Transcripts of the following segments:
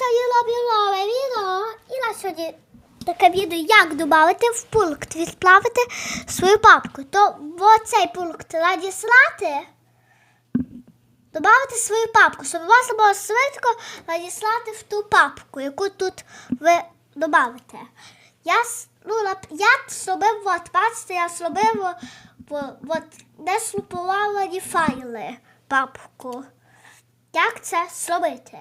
роблю нове відео. І на сьогодні таке відео, як додати в пункт відправити свою папку. То в оцей пункт надіслати, додати свою папку, щоб вас було швидко надіслати в ту папку, яку тут ви додаєте. Я, ну, я зробив, от, бачите, я зробив от, де слуповані файли папку. Як це зробити?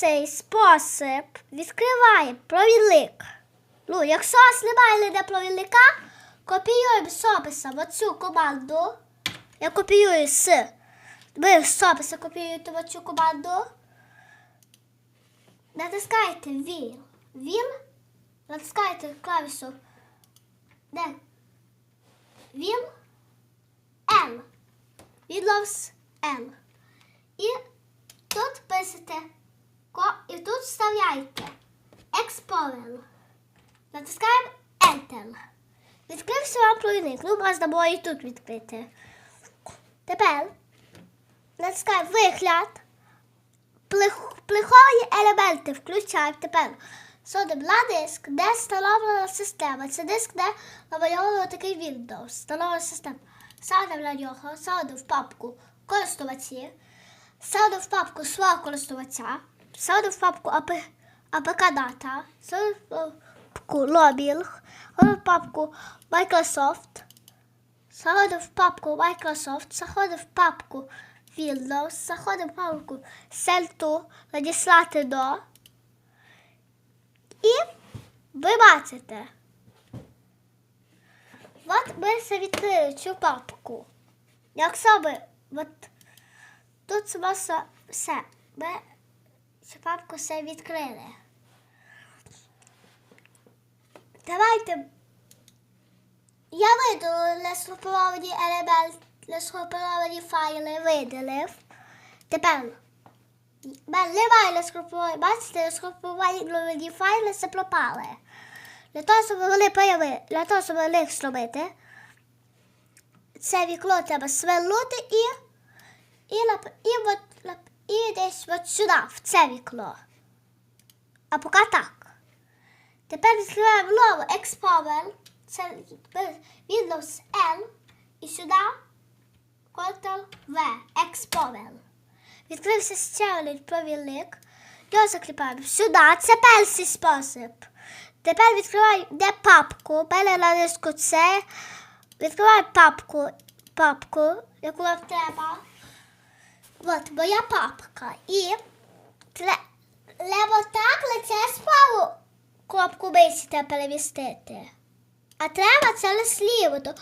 Перший спосіб відкриває провідник. Ну, якщо у вас немає ніде провідника, копіюємо з описа в оцю команду. Я копіюю з. Ви з описа копіюєте оцю команду. Натискаєте Віл. Віл. Натискаєте клавішу. Де? Віл. L. Windows L. І тут пишете тут вставляєте Explorer. Натискаємо Enter. Відкрився вам провідник. Ну, можна було і тут відкрити. Тепер натискаємо вигляд. Плих- Плихові елементи включаємо. Тепер садимо на диск, де встановлена система. Це диск, де намальовано такий Windows. Встановлена система. Садимо на нього, садимо в папку користувачі, садимо в папку свого користувача, садимо в папку АП- АПК дата, садимо в папку лобінг, садимо в папку Microsoft, Заходимо в папку Microsoft, заходимо в папку Windows, заходимо в папку Send надіслати до. І ви бачите. От ми все відкрили цю папку. Якщо ви от тут можна все. Ми цю папку все відкрили. Давайте я видалив несгруповані елементи, несгруповані файли видалив. Тепер немає несгруповані, бачите, несгруповані файли все пропали. Для того, щоб вони появи, для того, щоб їх зробити, це вікно треба свернути і, і, нап- і, от, і десь от сюди, в це вікно. А поки так. Тепер відкриваємо нову Explorer. Це Windows L і сюди Ctrl-V Explorer. Відкрився ще один провідник. Його закріпаємо сюди. Це перший спосіб. Тепер відкриваю де папку. Мене на диску це. Відкриваю папку, папку, яку вам треба. От моя папка. І тре- треба так лице справу кнопку миші перемістити. А треба це сліво. То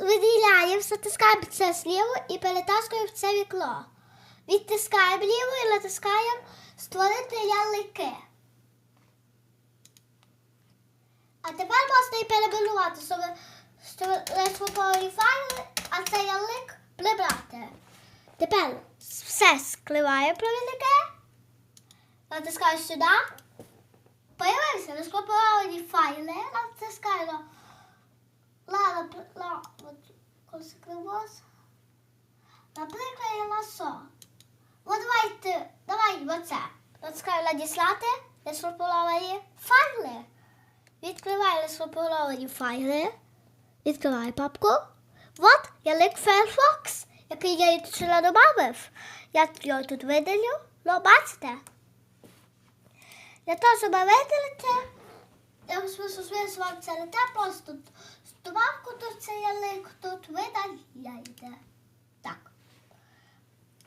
виділяємо, затискаємо це сліво і перетаскуємо в це вікно. Відтискаємо ліво і натискаємо створити ялики. А тепер можна і щоб розфотові файли, а цей ялик прибрати. Тепер все скриваємо провідники. Натискаю сюди. Появився розкоповані файли, натискаємо ла, ла, от, консеквенос. Наприклад, я ласо. От давайте, давай оце. Натискаю надіслати, розкоповані файли. Відкриваю розкоповані файли. Відкриваю папку. От ялик Firefox, який я тут сюди додав. Я його тут видалю. Ну, бачите? Для того, щоб видалити, я сподіваюся, вам це не те, просто стовавку тут цей ялик тут видаляйте. Так.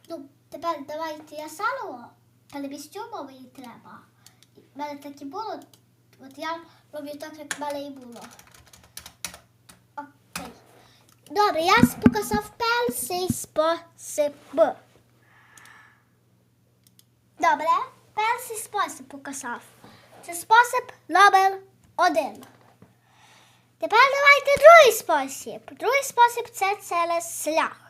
Ну, тепер давайте я сало перемістю, бо мені треба. У мене так і було, от я роблю так, як в мене і було. Добре, я показав перший спосіб. Добре, перший спосіб показав. Це спосіб номер один. Тепер давайте другий спосіб. Другий спосіб це через шлях.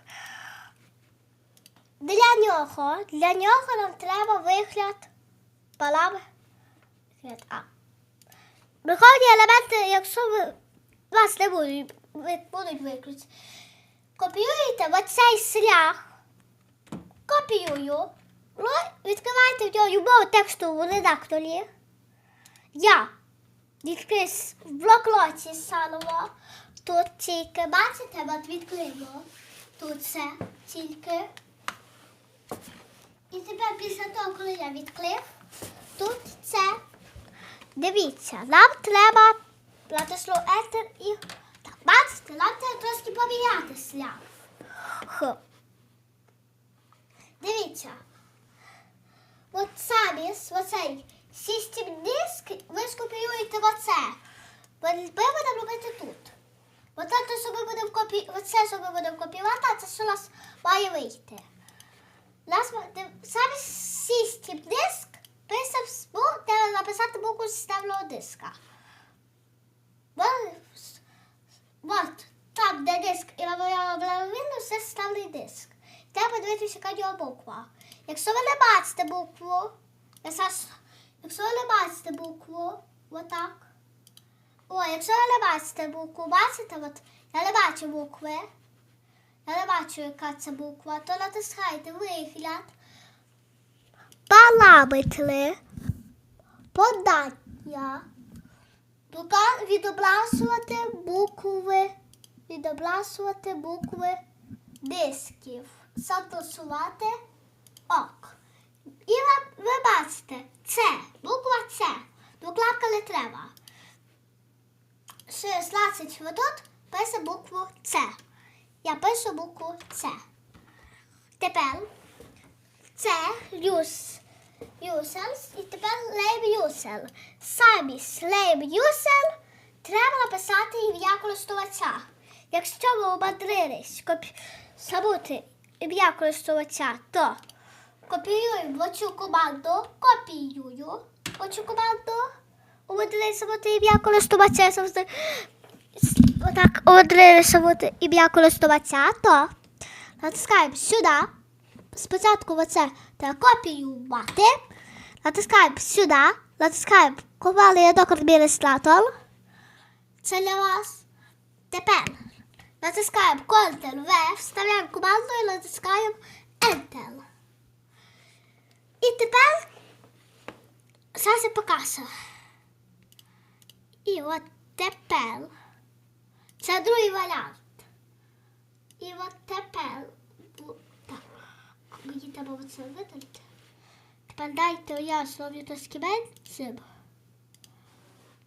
Для нього, для нього нам треба вигляд палави. Вигляд А. Елементи, якщо ви, вас не будуть, будуть виключені. Копіюєте в оцей шлях. Копіюю. Ну, відкривайте в нього любого текстову редакторі. Я відкрию в блокноті заново. Тут тільки, бачите, от відкрию. Тут це тільки. І тепер після того, коли я відкрив, тут це. Дивіться, нам треба натиснути Enter і. Бачите, нам треба трошки поміняти шлях. Дивіться. От самі оцей System диск ви скопіюєте оце. Бо Ми будемо робити тут. Оце, що ми будемо копі... Оце, що ми будемо копіювати, а це що у нас має вийти. Нас саме System диск писав треба написати букву системного диска. С- От, там, де диск і Windows, це системний диск. Треба дивитися, яка в нього буква. Якщо ви не бачите букву, якщо ви не бачите букву, отак. О, якщо ви не бачите букву, бачите, от я не бачу букви. Я не бачу, яка це буква, то натискайте вигляд. Параметри. Подання. Пока відображувати букви. Відображувати букви дисків. Застосувати ок. І ви, ви бачите, це, буква С. Доклапка не треба. 16 ви тут пише букву С. Я пишу букву С. Тепер це юс. Юсел і тепер лейб юсел. Замість лейб юсел треба написати ім'я користувача. Якщо ви ободрились копі... забути ім'я користувача, то копіюємо оцю команду, копіюю оцю команду. Ободрились забути ім'я користувача, завжди отак ободрились забути ім'я користувача, то натискаємо сюди. Спочатку оце треба копіювати. Натискаємо сюди. Натискаємо команду ядок адміністратор. Це для вас. Тепер натискаємо Ctrl-V, вставляємо команду і натискаємо Enter. І тепер зараз я покажу. І от тепер це другий варіант. І от тепер. Мені треба оце видалити. Тепер дайте я слові то скібель цим.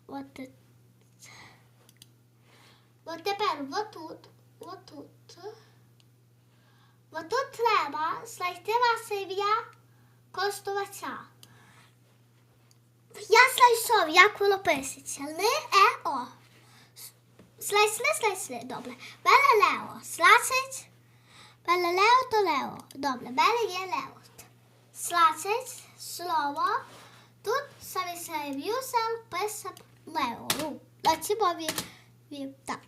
От це. От тепер отут, отут. Отут треба знайти ваше ім'я користувача. Я знайшов, як воно пишеться. Ли, е, о. Знайшли, знайшли. Добре. Беле Лео. Значить, Беле Лео то Лео. Добре, Беле є Лео. Значить, слово. Тут юсел, писав Лео. Ну, цій мові він так.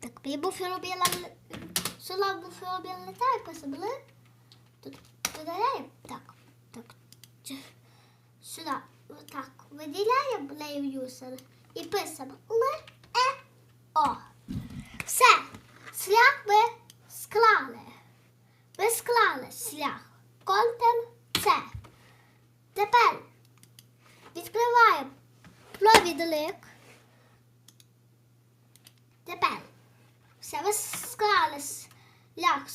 Так, я був робила, слово був робила так, писав ли. Тут видаляємо. Так, так. Сюди. Отак. Виділяємо лею юсел і писав Л, Е, О. Все. Шлях ми склали. Ми склали шлях. Контент це. Тепер відкриваємо провідник. Тепер все ви склали шлях.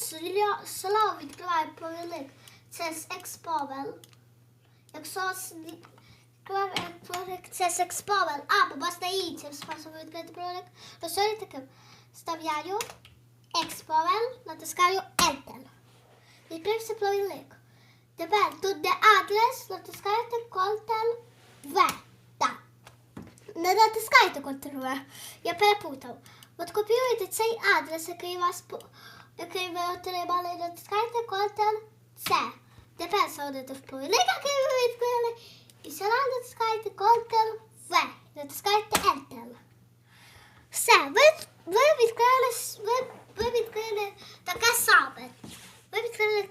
Слово відкриваємо провідник. Це з Expovel. Якщо с- провідник, це Expovel. Або можна іншим способом відкрити що я таке? Вставляю Expovel, натискаю Enter. Відкрився провідник. Тепер тут де адрес, натискаєте Ctrl-V. Так. Не натискайте Ctrl-V. Я перепутав. От копіюєте цей адрес, який вас який ви отримали, натискаєте Ctrl-C. Тепер заходите в провідник, який ви відкрили, і сюди натискаєте Ctrl-V. Натискаєте Enter. Все, ви, ви відкрили, ви, ви відкрили таке саме. Ви відкрили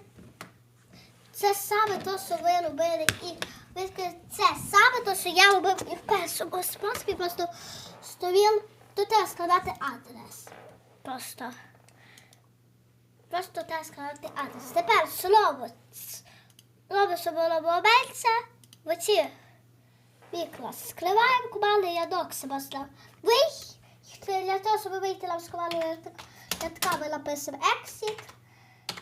це саме то, що ви робили, і ви скажете, це саме то, що я робив і в першому способі, просто стовіл, тут треба складати адрес. Просто. Просто треба складати адрес. Тепер слово. робимо, було менше. В оці вікна скриваємо, команди ядок себе став. Вий. Для того, щоб вийти нам з команди ядка, ми написуємо exit,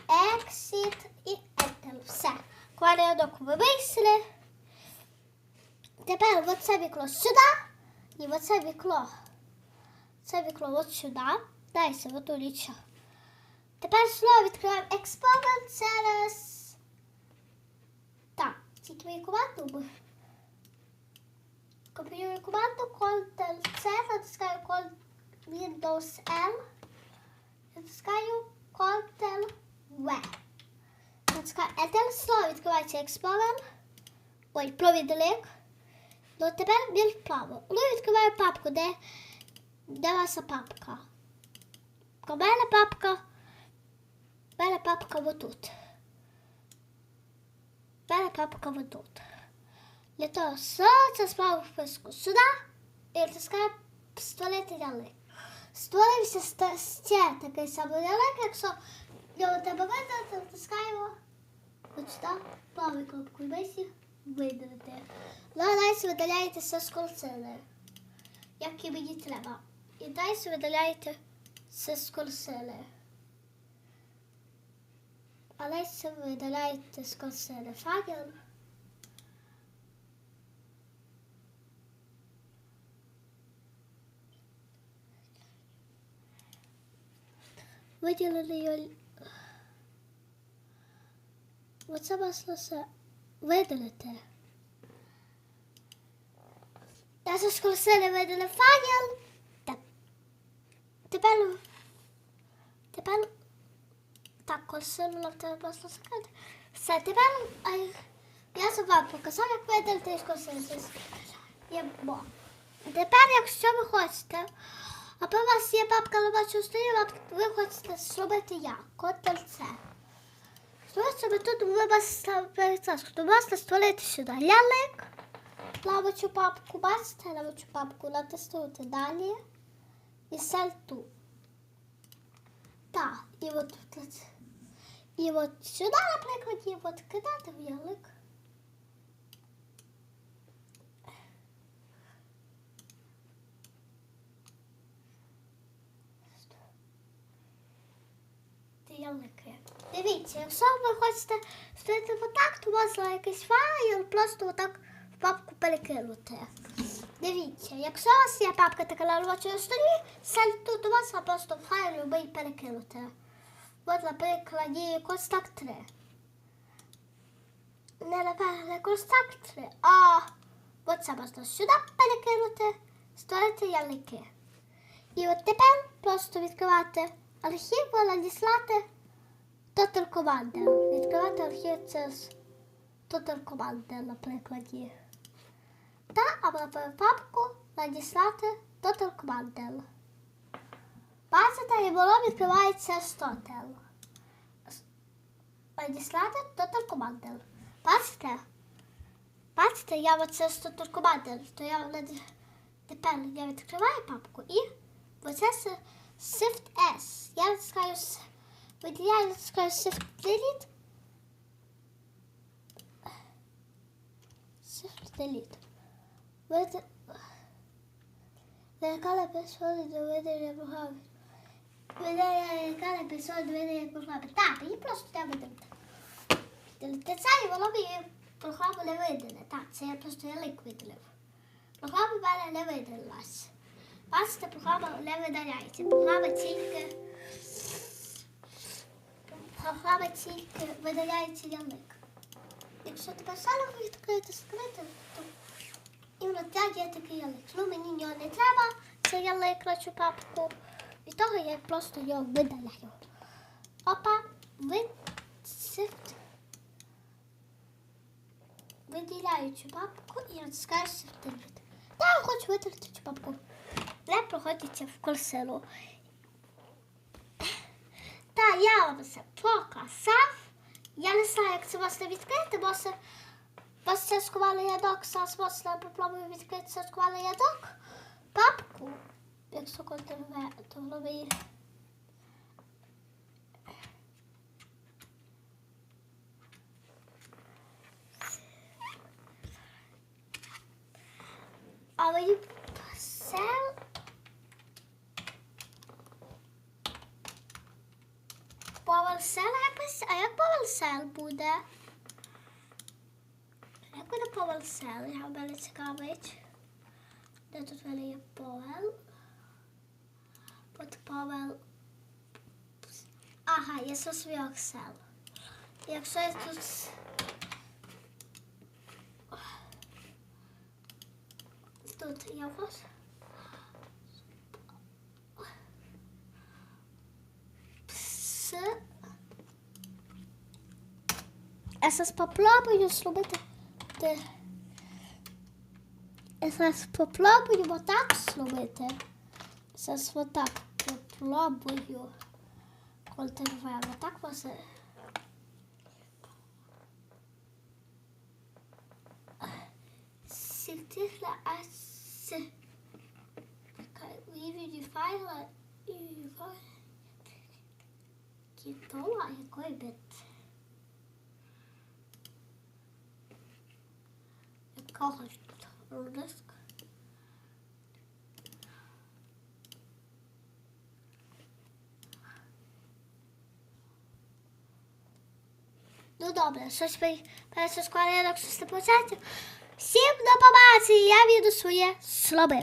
exit і enter. Все. Ми вийшли. Тепер оце вікно сюди і оце вікно. Це вікно от сюди. Дайся, в оту річ. Тепер знову відкриваємо експеримент через. Так, тільки мою команду. Копіюю команду Ctrl-C, натискаю Ctrl- Windows L, натискаю Ctrl-V. Натискаю Enter, знову відкривається експеримент. Ой, провідник. Ну тепер більш право. Ну відкриваю папку, де, де ваша папка. У мене папка. У мене папка отут. У мене папка отут. Для того, що це справа списку сюди і натискаю створити ялик. Створився ще такий самий ялик, якщо його треба видати, натискаємо от сюди правою кнопкою миші видалити. Далі видаляєте все з курсили, як і мені треба. І далі видаляєте все з курсили. А далі видаляєте з курсили файл. Виділили його. Оце масло все видалити. Я ж скоросили видали файл. Так. Косило нам треба масло закрити. Все, тепер. Я вам показав, як видалити з косилки. Є бо. Тепер, якщо ви хочете, аби у вас є папка на вашому столі, ви хочете зробити як? Ctrl-C. Тому щоб тут ви вас перецаску, можна створити сюди лялик, лавочу папку, бачите, лавочу папку, натиснути далі і сальту. Так, і от тут. І от сюди, наприклад, і от кидати в ялик. Ті ялики. Дивіться, якщо ви хочете створити отак, то можна якийсь файл просто отак в папку перекинути. Дивіться, якщо у вас є папка така на робочому столі, сальту, то можна просто файл любий перекинути. От, наприклад, є Костак 3. Не напевно Костак 3, а оце можна сюди перекинути, створити ялики. І от тепер просто відкривати архів, надіслати Total Commander. Відкривати архів через Total Commander, наприклад. Та або папку надіслати Total Commander. І воно відкривається з Total. Надіслати Total Commander. Бачите? Бачите, я оце з Total Commander, то я наді- тепер я відкриваю папку і оце с- Shift S. Я натискаю с- виділяю, натискаю Shift Delete. Shift Delete. Види... Виникали епізоди до видання програми. Виникали епізоди до видання програми. Так, її просто треба. Делити це і воно мені програму не видане. Так, це я просто ялик видалив. Програма в мене не видалилась. Бачите, програма не видаляється. Програма тільки. Програма тільки видаляється ялик. Якщо тебе сало відкрити, скрити, то іменно так є такий ялик. Ну мені нього не треба, це ялик на цю папку. Від того я просто його видаляю. Опа, ви. Виділяю цю папку і натискаю shift. Та я хочу витерти цю папку. Не проходиться в курсилу я вам це показав. Я не знаю, як це можна відкрити, бо це, бо це сховали ядок, зараз можна попробую відкрити це скували ядок, папку, як контролює, то воно виїде. Але все Power Cell якось, а як Power Cell буде? Як буде Power Cell? Я мене цікавить. Де тут в мене є Power? От Power. Ага, є свій Excel. Якщо я тут. Тут я вас. Я зараз попробую зробити. Я зараз попробую отак зробити. Зараз отак попробую. Контролюємо. Так вас. Сintila as виведи файла і кітола який бит. Тут диск. Ну добре, щось ви перше складає, якщо 100%. Всім до побачення, я віду своє слабе.